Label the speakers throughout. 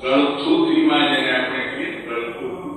Speaker 1: પ્રથુતિમાં જેને આપણે કહીએ પ્રથુતિ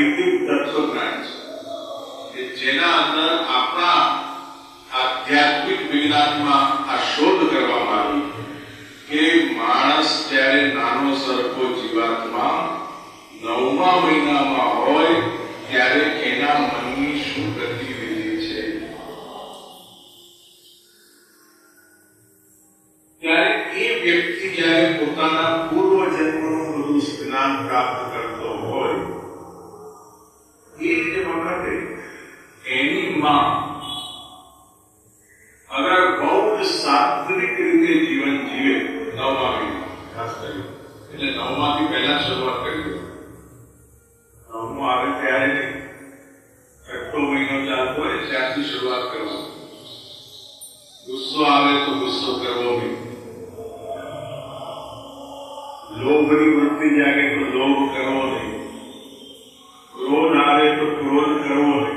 Speaker 1: વૈદિક તત્વજ્ઞાન છે કે જેના અંદર આપણા આધ્યાત્મિક વિજ્ઞાનમાં આ શોધ કરવામાં આવી કે માણસ જ્યારે નાનો સરખો જીવાત્મા નવમા મહિનામાં હોય ત્યારે એના મનની શું ગતિવિધિ છે? ત્યારે એ વ્યક્તિ જ્યારે પોતાના પૂર્વ જન્મનું બધું જ્ઞાન પ્રાપ્ત વખતે એની માં. અગર બહુ સાત્વિક રીતે જીવન જીવે નવમા ખાસ કરી એટલે નવમાંથી પહેલા શરૂઆત કરી નવમો આવે ત્યારે નહીં. છઠ્ઠો મહિનો ચાલતો હોય ત્યારથી શરૂઆત કરવાની ગુસ્સો આવે તો ગુસ્સો કરવો નહીં. લોભની વૃત્તિ જાગે તો લોભ કરવો Pero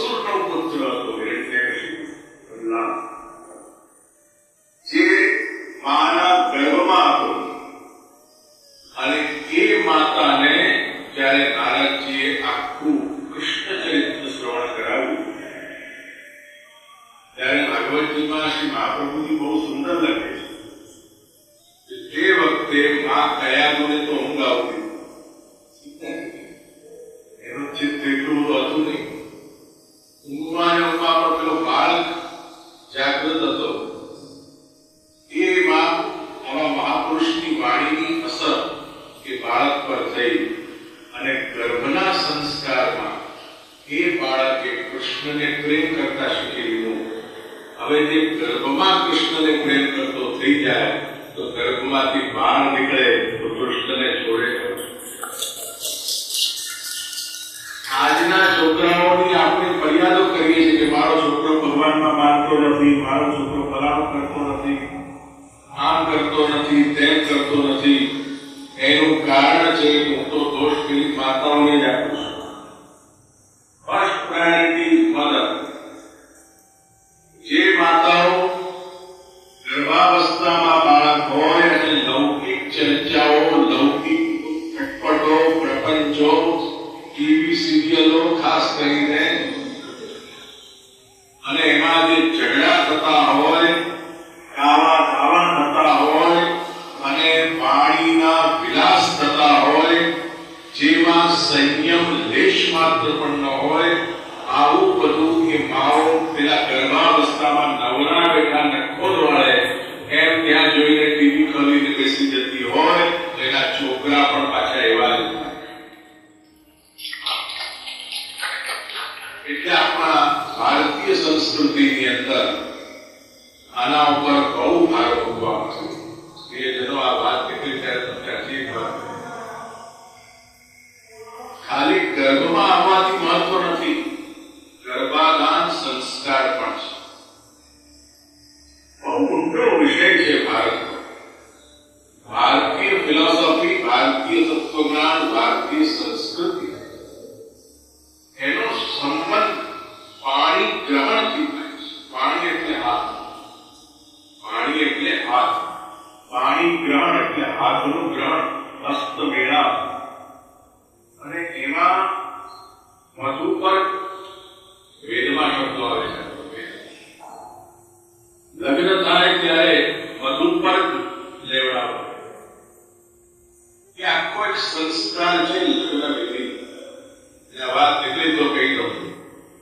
Speaker 1: જે ભગવાનમાં નથી, મારો છોકરો ફલાણું કરતો નથી આમ કરતો નથી, તેમ કરતો નથી. એનું કારણ છે તો દોષ પીડિત માતાઓને જ આપું સંયમ લેશ માત્ર પણ ન હોય, આવું બધું કે માઓ પેલા ગર્ભાવસ્થામાં નવરા બેઠા નખોદ વાળે, એમ ત્યાં જોઈને ટીવી ખોલીને બેસી જતી હોય, તો એના છોકરા પણ પાછા એવા જ એટલે આપણા ભારતીય સંસ્કૃતિની અંદર આના ઉપર બહુ ભાર મૂકવામાં ખાલી ગર્ભમાં આવવાથી મહત્વ નથી. ગર્ભાધાન સંસ્કાર પણ છે. બહુ ઊંડો વિષય છે ભારતનો. ભારતીય ફિલોસોફી ભારતીય તત્વજ્ઞાન, ભારતીય સંસ્કૃતિ, એનો સંબંધ પાણી ગ્રહણથી થાય છે. પાણી એટલે હાથ. પાણી એટલે હાથ. પાણી ગ્રહણ એટલે હાથનું ગ્રહણ હસ્ત મેળાવ અને એમાં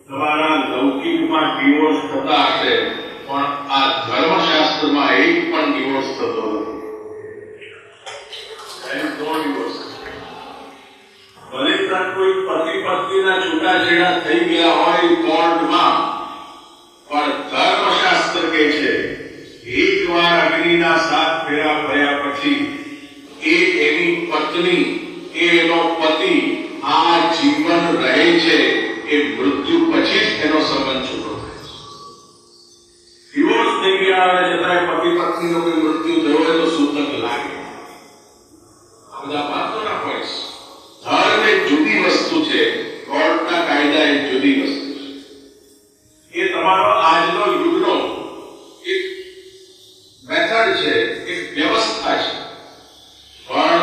Speaker 1: તમારા લૌકિકમાં ડિવોર્સ થતા હશે, પણ આ ધર્મશાસ્ત્રમાં એક પણ ડિવોર્સ થતો નથી. ભલે ત્યાં કોઈ પતિ પત્નીના છૂટાછેડા થઈ ગયા હોય કોર્ટમાં. પણ ધર્મશાસ્ત્ર કહે છે, એકવાર અગ્નિના સાત ફેરા ભર્યા પછી એ એની પત્ની, એ એનો પતિ, આ જીવન રહે છે, એ મૃત્યુ પછી જ એનો સંબંધ છૂટો થાય છે. ડિવોર્સ થઈ ગયા હોય છતાંય પતિ પત્નીનો કોઈ મૃત્યુ થયો હોય તો સૂતક લાગે. આ બધા વાતો ના હોય ધર્મ એક જુદી વસ્તુ છે. કાયદા એક જુદી વસ્તુ છે. એ તમારો આજનો યુગનો એક મેથડ છે, એક વ્યવસ્થા છે. પણ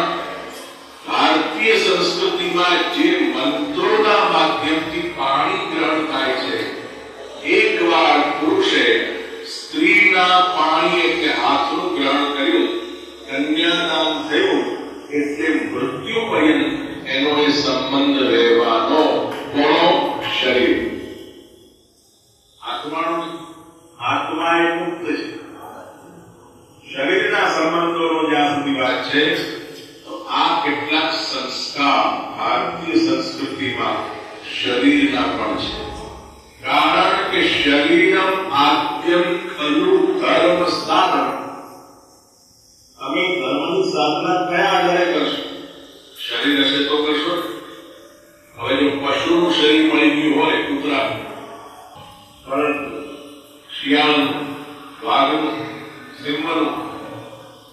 Speaker 1: ભારતીય સંસ્કૃતિમાં જે મંત્રોના માધ્યમથી પાણી ગ્રહણ થાય છે, એકવાર પુરુષે સ્ત્રીના પાણી એટલે હાથનું ગ્રહણ કર્યું, કન્યાદાન થયું, એટલે મૃત્યુ પર્યંત એનો એ સંબંધ રહેવાનો કોનો શરીર આત્માનો નહીં. આત્મા એ મુક્ત છે શરીરના સંબંધોનો જ્યાં સુધી વાત છે તો આ કેટલાક સંસ્કાર ભારતીય સંસ્કૃતિમાં શરીરના પણ છે કારણ કે શરીરમ આદ્યમ ખલુ ધર્મ સ્થાનમ અમે ધર્મની સાધના કયા આધારે કરશું શરીર હશે તો કરશો ને. હવે જો પશુનું શરીર મળી ગયું હોય કૂતરા પરંતુ શિયાળનું વાઘનું સિંહનું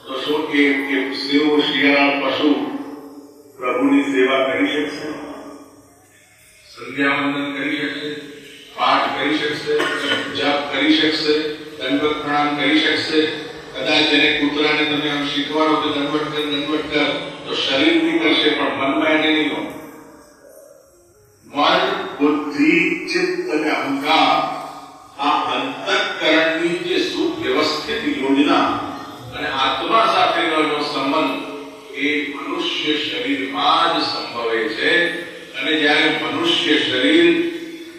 Speaker 1: તો શું કે કે સિંહ શિયાળ પશુ પ્રભુની સેવા કરી શકશે સંધ્યાવંદન કરી શકશે પાઠ કરી શકશે જપ કરી શકશે દંડવત પ્રણામ કરી શકશે કદાચ એને કૂતરાને તમે આમ શીખવાડો કે દંડવત કર દંડવત કર તો શરીરથી કરશે પણ મનમાં એને નહીં હોય મન બુદ્ધિ, ચિત્ત અને અહંકાર આ અંતઃકરણની જે સુવ્યવસ્થિત યોજના અને આત્મા સાથેનો એનો સંબંધ એ મનુષ્ય શરીરમાં જ સંભવે છે. અને જ્યારે મનુષ્ય શરીર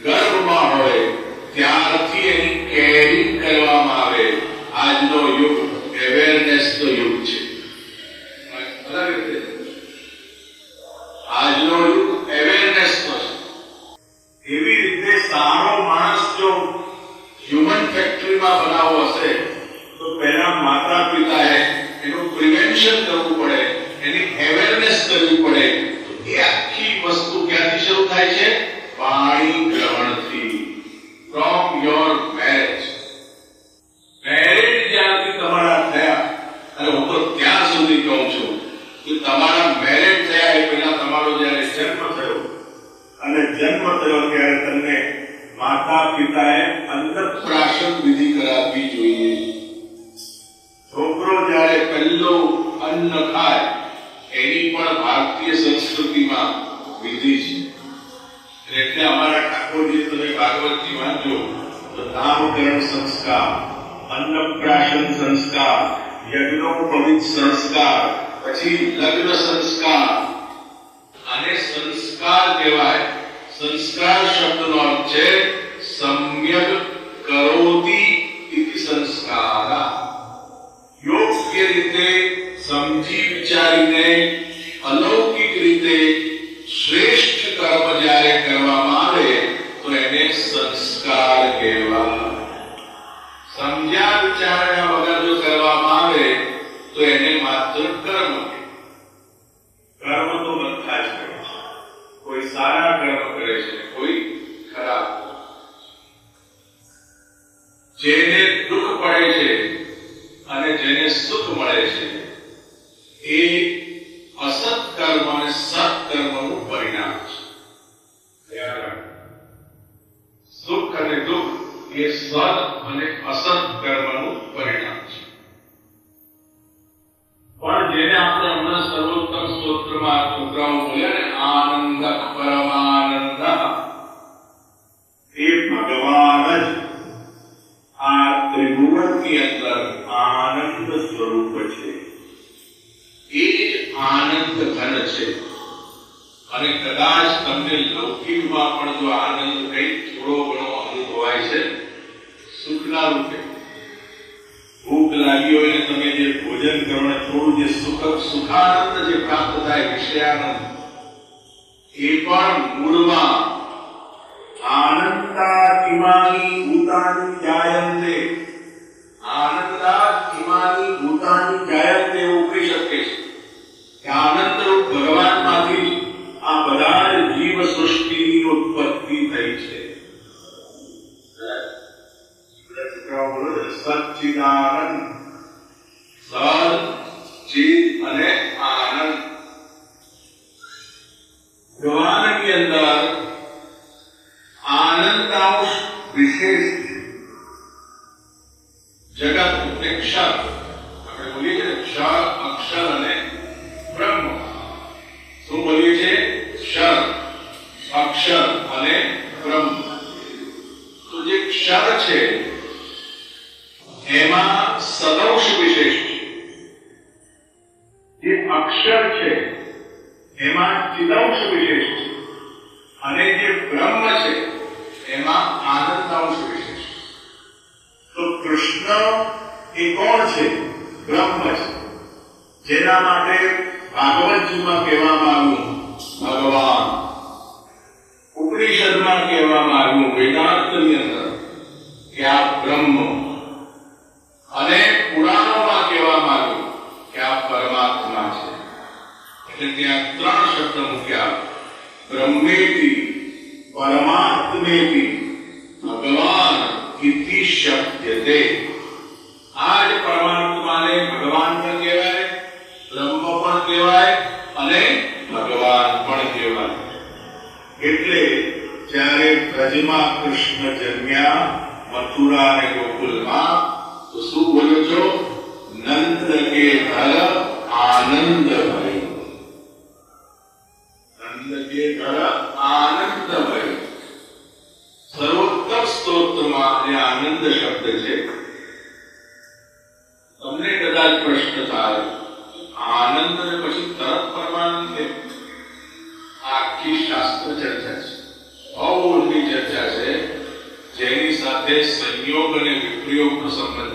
Speaker 1: ગર્ભમાં હોય, ત્યારથી એની કેરિંગ કરવામાં આવે. આજનો યુગ અવેરનેસ નો યુગ છે. ફેક્ટરીમાં બનાવવો હશે પિતાએ અન્નપ્રાશન વિધિ કરાવવી જોઈએ. છોકરો જ્યારે પહેલો અન્ન ખાય, એની પણ ભારતીય સંસ્કૃતિમાં વિધિ છે. એટલે અમારા ઠાકોરજી, તમે ભાગવતજી વાંચો તો નામકરણ સંસ્કાર, અન્નપ્રાશન સંસ્કાર, યજ્ઞોપવિત સંસ્કાર, પછી લગ્ન સંસ્કાર. અને સંસ્કાર કહેવાય, સંસ્કાર શબ્દનો અર્થ છે સમ્યક કરોતિ ઇતિ સંસ્કારા યોગ્ય રીતે સમજી વિચારીને અને જેને સુખ મળે છે, એ અસત કર્મ અને સત કર્મનું પરિણામ છે. સુખ અને દુઃખ એ સત અને અસત કર્મનું પરિણામ છે. પણ જેને આપણે હમણાં સર્વોત્તમ સ્તોત્રમાં છોકરાઓ બોલ્યા ને, આનંદ પરમાનંદ. સ્વરૂપ છે. એ આનંદ ઘન છે. અને કદાચ તમને લૌકિકમાં પણ જો આનંદ કંઈક થોડો ઘણો અનુભવાય છે સુખના રૂપે. ભૂખ લાગી હોય તમે જે ભોજન કરો ને થોડું જે સુખ, સુખાનંદ જે પ્રાપ્ત થાય, વિષયાનંદ, એ પણ મૂળમાં આનંદા કિમાની ભૂતાની જાયંતે. આનંદાત ઇમાની ભૂતાની જાયંતે એટલે જ્યારે બ્રજમાં કૃષ્ણ જન્મ્યા, મથુરા અને ગોકુલમાં, તો શું બોલ્યો છો? નંદ કે ઘર આનંદ ભય નંદ કે ઘર આનંદ ભય સર્વોત્તમ સ્તોત્રમાં જે આનંદ શબ્દ છે. તમને કદાચ પ્રશ્ન થાય, આનંદ ને પછી તરત શાસ્ત્ર ચર્ચા છે. ઊંડી ચર્ચા છે જેની સાથે સંયોગ અને વિપ્રયોગનો સંબંધ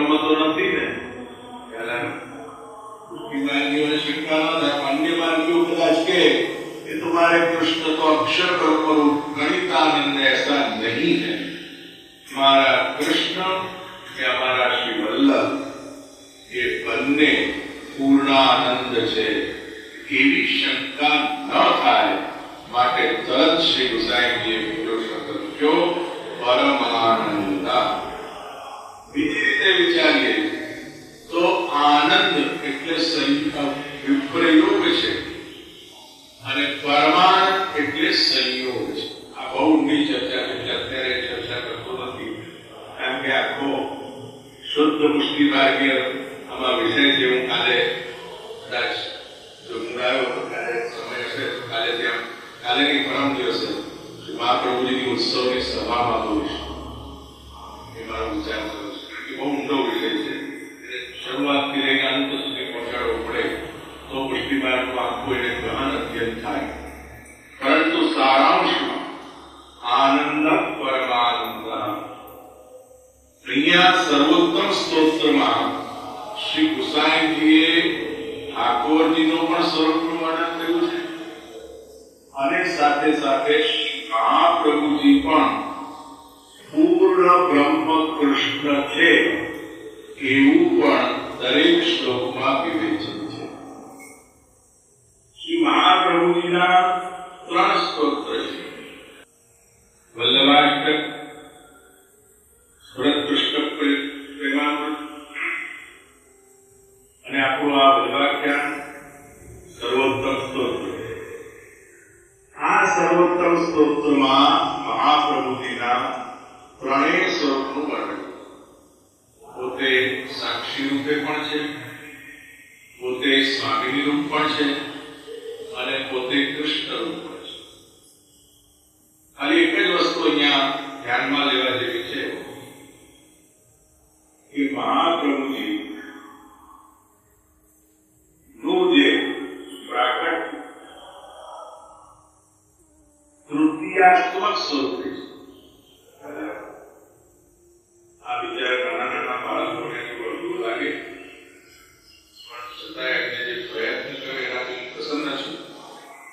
Speaker 1: અક્ષર બ્રહ્મ તો નથી ને ખ્યાલ માર્ગીઓને શંકા ન થાય અન્ય માર્ગીઓ કદાચ કે એ तुम्हारे कृष्ण तो अक्षर ब्रह्म रूप गणितानंद ऐसा नहीं है हमारा कृष्ण કે અમારા શ્રી વલ્લભ એ બંને પૂર્ણાનંદ છે એવી શંકા ન થાય માટે તરત શ્રી ગુસાઈજીએ બીજો શબ્દ મૂક્યો પરમાનંદ આનંદ એટલે વિપ્રયોગ છે. અને પરમાન એટલે સંયોગ છે. આ બહુ ઊંડી ચર્ચા એટલે અત્યારે ચર્ચા કરતો નથી. કારણ કે આખો શુદ્ધ મુક્તિ માર્ગીય આમાં વિષય છે, હું કાલે કદાચ જો મુંડાયો કાલે સમય હશે, કાલે ત્યાં કાલે નહીં પરમ દિવસે મહાપ્રભુજીની ઉત્સવની સભામાં બોલીશ સુધી પરંતુ થાય આનંદ પરમાનંદ. અહીંયા સર્વોત્તમ સ્તોત્રમાં શ્રી ગુસાઈજીએ ઠાકોરજીનો પણ સ્વરૂપનું વર્ણન કર્યું છે. અને સાથે સાથે શ્રી મહાપ્રભુજી પણ પૂર્ણ બ્રહ્મ કૃષ્ણ છે, એવું પણ દરેક શ્લોકમાં વિવેચન છે. અને પોતે